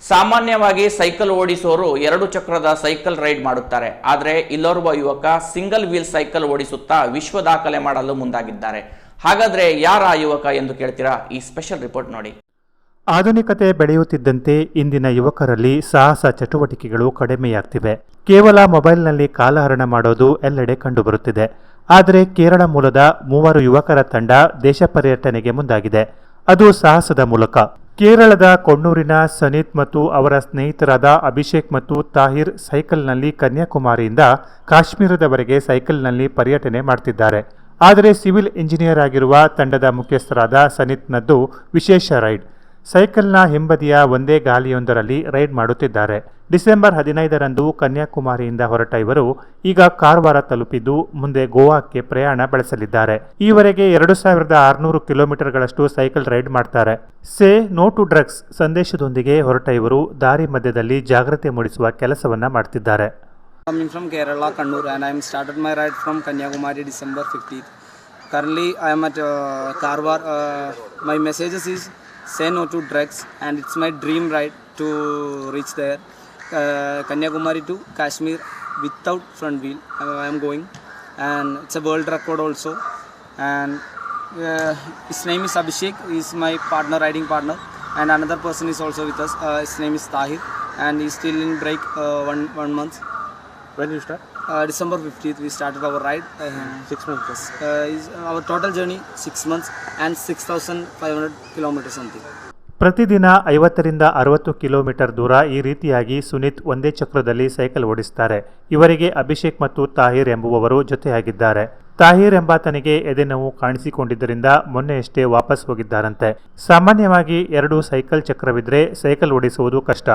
ಸಾಮಾನ್ಯವಾಗಿ ಸೈಕಲ್ ಓಡಿಸೋರು ಎರಡು ಚಕ್ರದ ಸೈಕಲ್ ರೈಡ್ ಮಾಡುತ್ತಾರೆ. ಆದರೆ ಇಲ್ಲೋರ್ವ ಯುವಕ ಸಿಂಗಲ್ ವೀಲ್ ಸೈಕಲ್ ಓಡಿಸುತ್ತಾ ವಿಶ್ವ ದಾಖಲೆ ಮಾಡಲು ಮುಂದಾಗಿದ್ದಾರೆ. ಹಾಗಾದ್ರೆ ಯಾರ ಆ ಯುವಕ ಎಂದು ಕೇಳ್ತೀರಾ? ಈ ಸ್ಪೆಷಲ್ ರಿಪೋರ್ಟ್ ನೋಡಿ. ಆಧುನಿಕತೆ ಬೆಳೆಯುತ್ತಿದ್ದಂತೆ ಇಂದಿನ ಯುವಕರಲ್ಲಿ ಸಾಹಸ ಚಟುವಟಿಕೆಗಳು ಕಡಿಮೆಯಾಗ್ತಿವೆ. ಕೇವಲ ಮೊಬೈಲ್ನಲ್ಲಿ ಕಾಲಹರಣ ಮಾಡೋದು ಎಲ್ಲೆಡೆ ಕಂಡುಬರುತ್ತಿದೆ. ಆದರೆ ಕೇರಳ ಮೂಲದ ಮೂವರು ಯುವಕರ ತಂಡ ದೇಶ ಪರ್ಯಟನೆಗೆ ಮುಂದಾಗಿದೆ. ಅದು ಸಾಹಸದ ಮೂಲಕ. ಕೇರಳದ ಕೊಣ್ಣೂರಿನ ಸನೀತ್ ಮತ್ತು ಅವರ ಸ್ನೇಹಿತರಾದ ಅಭಿಷೇಕ್ ಮತ್ತು ತಾಹಿರ್ ಸೈಕಲ್ನಲ್ಲಿ ಕನ್ಯಾಕುಮಾರಿಯಿಂದ ಕಾಶ್ಮೀರದವರೆಗೆ ಸೈಕಲ್ನಲ್ಲಿ ಪರ್ಯಟನೆ ಮಾಡ್ತಿದ್ದಾರೆ. ಆದರೆ ಸಿವಿಲ್ ಇಂಜಿನಿಯರ್ ಆಗಿರುವ ತಂಡದ ಮುಖ್ಯಸ್ಥರಾದ ಸನೀತ್ನದ್ದು ವಿಶೇಷ ರೈಡ್. ಸೈಕಲ್ನ ಹಿಂಬದಿಯ ಒಂದೇ ಗಾಲಿಯೊಂದರಲ್ಲಿ ರೈಡ್ ಮಾಡುತ್ತಿದ್ದಾರೆ ಡಿಸೆಂಬರ್ ಹದಿನೈದರಂದು ಕನ್ಯಾಕುಮಾರಿಯಿಂದ ಹೊರಟ ಇವರು ಈಗ ಕಾರವಾರ ತಲುಪಿದ್ದು ಮುಂದೆ ಗೋವಾಕ್ಕೆ ಪ್ರಯಾಣ ಬೆಳೆಸಲಿದ್ದಾರೆ ಈವರೆಗೆ ಎರಡು ಸಾವಿರದ ಆರುನೂರು ಕಿಲೋಮೀಟರ್ಗಳಷ್ಟು ಸೈಕಲ್ ರೈಡ್ ಮಾಡ್ತಾರೆ ಸೇ ನೋ ಟು ಡ್ರಗ್ಸ್ ಸಂದೇಶದೊಂದಿಗೆ ಹೊರಟ ಇವರು ದಾರಿ ಮಧ್ಯದಲ್ಲಿ ಜಾಗೃತಿ ಮೂಡಿಸುವ ಕೆಲಸವನ್ನ ಮಾಡ್ತಿದ್ದಾರೆ from from Kerala, Kannur, and started my started from Kanyakumari December Kanyakumari December 15th. Currently, I Karwar my messages Karwar. Say no to drugs, and it's my dream ride to reach there. Uh, Kanyakumari to Kashmir without front wheel. Uh, I am going, and it's a world record also. And uh, his name is Abhishek. He's my partner, riding partner, and another person is also with us. Uh, his name is Tahir, and he's still in break uh, one one month. When you start? Uh, December 15th, we started our ride. Uh, Six months. uh, is our total journey six months and 6,500 kilometers something. ಪ್ರತಿದಿನ ಐವತ್ತರಿಂದ ಅರವತ್ತು kilometre ದೂರ ಈ ರೀತಿಯಾಗಿ ಸುನೀತ್ ಒಂದೇ ಚಕ್ರದಲ್ಲಿ cycle ಓಡಿಸುತ್ತಾರೆ ಇವರಿಗೆ ಅಭಿಷೇಕ್ ಮತ್ತು ತಾಹಿರ್ ಎಂಬುವವರು ಜೊತೆಯಾಗಿದ್ದಾರೆ ತಾಹಿರ್ ಎಂಬಾತನಿಗೆ ಎದೆನೋವು ಕಾಣಿಸಿಕೊಂಡಿದ್ದರಿಂದ ಮೊನ್ನೆಯಷ್ಟೇ ವಾಪಸ್ ಹೋಗಿದ್ದಾರಂತೆ ಸಾಮಾನ್ಯವಾಗಿ ಎರಡು ಸೈಕಲ್ ಚಕ್ರವಿದ್ರೆ ಸೈಕಲ್ ಓಡಿಸುವುದು ಕಷ್ಟ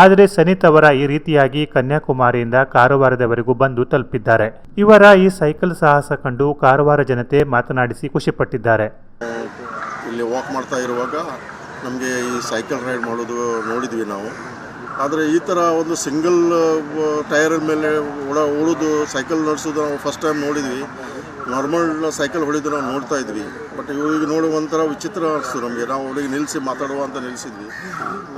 ಆದರೆ ಸನಿತ್ ಅವರ ಈ ರೀತಿಯಾಗಿ ಕನ್ಯಾಕುಮಾರಿಯಿಂದ ಕಾರವಾರದವರೆಗೂ ಬಂದು ತಲುಪಿದ್ದಾರೆ. ಇವರ ಈ ಸೈಕಲ್ ಸಾಹಸ ಕಂಡು ಕಾರವಾರ ಜನತೆ ಮಾತನಾಡಿಸಿ ಖುಷಿಪಟ್ಟಿದ್ದಾರೆ. ಇಲ್ಲಿ ವಾಕ್ ಮಾಡ್ತಾ ಇರುವಾಗ ನಮಗೆ ಈ ಸೈಕಲ್ ರೈಡ್ ಮಾಡೋದು ನೋಡಿದ್ವಿ ನಾವು. ಆದರೆ ಈ ಥರ ಒಂದು ಸಿಂಗಲ್ ಟೈರ್ ಮೇಲೆ ಒಳ ಉಳಿದು ಸೈಕಲ್ ನಡೆಸೋದು ನಾವು ಫಸ್ಟ್ ಟೈಮ್ ನೋಡಿದ್ವಿ. ನಾರ್ಮಲ್ ಸೈಕಲ್ ಹೊಡಿದು ನಾವು ನೋಡ್ತಾ ಇದ್ವಿ. ಬಟ್ ಇವಾಗ ನೋಡಿ ಒಂಥರ ವಿಚಿತ್ರ ಅನಿಸ್ತು ನಮಗೆ. ನಾವು ಹುಡುಗಿ ನಿಲ್ಲಿಸಿ ಮಾತಾಡುವ ಅಂತ ನಿಲ್ಲಿಸಿದ್ವಿ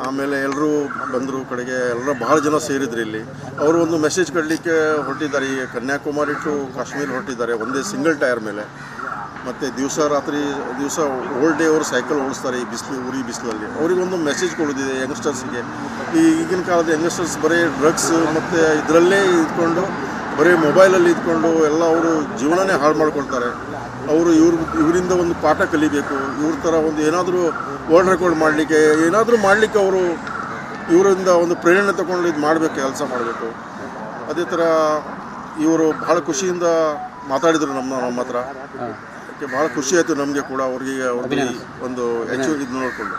ಆಮೇಲೆ ಎಲ್ಲರೂ ಬಂದರು, ಕಡೆಗೆ ಎಲ್ಲರೂ ಭಾಳ ಜನ ಸೇರಿದ್ರು ಇಲ್ಲಿ. ಅವರು ಒಂದು ಮೆಸೇಜ್ ಕೊಡಲಿಕ್ಕೆ ಹೊರಟಿದ್ದಾರೆ. ಈಗ ಕನ್ಯಾಕುಮಾರಿ ಟು ಕಾಶ್ಮೀರ ಹೊರಟಿದ್ದಾರೆ, ಒಂದೇ ಸಿಂಗಲ್ ಟೈರ್ ಮೇಲೆ. ಮತ್ತು ದಿವಸ ರಾತ್ರಿ, ದಿವಸ ಓಲ್ಡ್ ಡೇ ಅವರು ಸೈಕಲ್ ಓಡಿಸ್ತಾರೆ ಈ ಬಿಸಿಲು, ಉರಿ ಬಿಸಿಲಲ್ಲಿ. ಅವರಿಗೊಂದು ಮೆಸೇಜ್ ಕೊಡೋದಿದೆ ಯಂಗ್ಸ್ಟರ್ಸ್ಗೆ ಈ ಈಗಿನ ಕಾಲದ ಯಂಗ್ಸ್ಟರ್ಸ್ ಬರೀ ಡ್ರಗ್ಸ್ ಮತ್ತು ಇದರಲ್ಲೇ ಇದ್ಕೊಂಡು, ಬರೀ ಮೊಬೈಲಲ್ಲಿ ಇದ್ಕೊಂಡು ಎಲ್ಲ ಅವರು ಜೀವನನೇ ಹಾಳು ಮಾಡ್ಕೊಳ್ತಾರೆ. ಅವರು ಇವ್ರ, ಇವರಿಂದ ಒಂದು ಪಾಠ ಕಲಿಬೇಕು, ಇವ್ರ ಥರ ಒಂದು ಏನಾದರೂ ವರ್ಲ್ಡ್ ರೆಕಾರ್ಡ್ ಮಾಡಲಿಕ್ಕೆ, ಏನಾದರೂ ಮಾಡಲಿಕ್ಕೆ ಅವರು ಇವರಿಂದ ಒಂದು ಪ್ರೇರಣೆ ತಗೊಂಡು ಇದು ಮಾಡಬೇಕು, ಕೆಲಸ ಮಾಡಬೇಕು. ಅದೇ ಥರ ಇವರು ಭಾಳ ಖುಷಿಯಿಂದ ಮಾತಾಡಿದರು ನಮ್ಮ ನಮ್ಮ ಹತ್ರ. ಭಾಳ ಖುಷಿ ಆಯ್ತು ನಮಗೆ ಕೂಡ ಅವ್ರಿಗೆ ಅವ್ರಿಗೆ ಒಂದು ಹೆಚ್ಚು ಇದು ನೋಡಿಕೊಂಡು.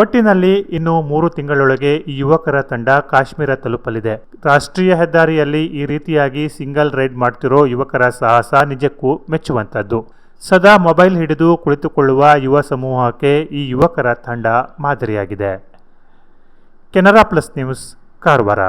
ಒಟ್ಟಿನಲ್ಲಿ ಇನ್ನು ಮೂರು ತಿಂಗಳೊಳಗೆ ಈ ಯುವಕರ ತಂಡ ಕಾಶ್ಮೀರ ತಲುಪಲಿದೆ. ರಾಷ್ಟ್ರೀಯ ಹೆದ್ದಾರಿಯಲ್ಲಿ ಈ ರೀತಿಯಾಗಿ ಸಿಂಗಲ್ ರೈಡ್ ಮಾಡ್ತಿರೋ ಯುವಕರ ಸಾಹಸ ನಿಜಕ್ಕೂ ಮೆಚ್ಚುವಂಥದ್ದು. ಸದಾ ಮೊಬೈಲ್ ಹಿಡಿದು ಕುಳಿತುಕೊಳ್ಳುವ ಯುವ ಸಮೂಹಕ್ಕೆ ಈ ಯುವಕರ ತಂಡ ಮಾದರಿಯಾಗಿದೆ. Canara plus news Karwar.